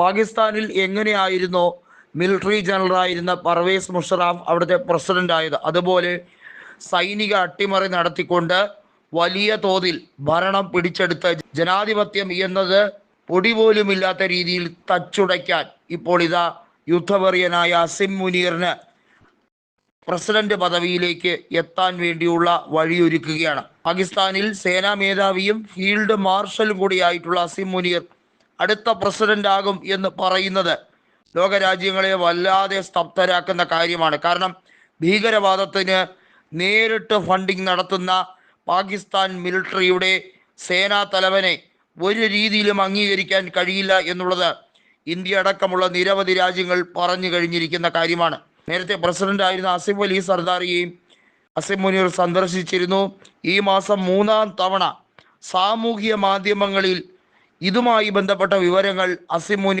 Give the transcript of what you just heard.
പാകിസ്ഥാനിൽ എങ്ങനെയായിരുന്നോ മിലിറ്ററി ജനറലായിരുന്ന പർവേസ് മുഷറാഫ് അവിടുത്തെ പ്രസിഡന്റ് ആയത്? അതുപോലെ സൈനിക അട്ടിമറി നടത്തിക്കൊണ്ട് വലിയ തോതിൽ ഭരണം പിടിച്ചെടുത്ത ജനാധിപത്യം എന്നത് പൊടി പോലുമില്ലാത്ത രീതിയിൽ തച്ചുടയ്ക്കാൻ ഇപ്പോൾ ഇതാ യുദ്ധവെറിയനായ അസിം മുനീറിന് പ്രസിഡന്റ് പദവിയിലേക്ക് എത്താൻ വേണ്ടിയുള്ള വഴിയൊരുക്കുകയാണ്. പാകിസ്ഥാനിൽ സേനാ മേധാവിയും ഫീൽഡ് മാർഷലും കൂടിയായിട്ടുള്ള അസിം മുനീർ അടുത്ത പ്രസിഡന്റ് ആകും എന്ന് പറയുന്നത്. ലോകരാജ്യങ്ങളെ വല്ലാതെ സ്തബ്ധരാക്കുന്ന കാര്യമാണ്. കാരണം ഭീകരവാദത്തിന് നേരിട്ട് ഫണ്ടിങ് നടത്തുന്ന പാകിസ്ഥാൻ മിലിട്ടറിയുടെ സേനാ തലവനെ ഒരു രീതിയിലും അംഗീകരിക്കാൻ കഴിയില്ല എന്നുള്ളത് ഇന്ത്യ അടക്കമുള്ള നിരവധി രാജ്യങ്ങൾ പറഞ്ഞു കഴിഞ്ഞിരിക്കുന്ന കാര്യമാണ്. നേരത്തെ പ്രസിഡന്റ് ആയിരുന്ന അസിഫ് അലി സർദാറിയെയും അസിം മുനീർ സന്ദർശിച്ചിരുന്നു. ഈ മാസം മൂന്നാം തവണ സാമൂഹിക മാധ്യമങ്ങളിൽ ഇതുമായി ബന്ധപ്പെട്ട വിവരങ്ങൾ അസിം മുനീർ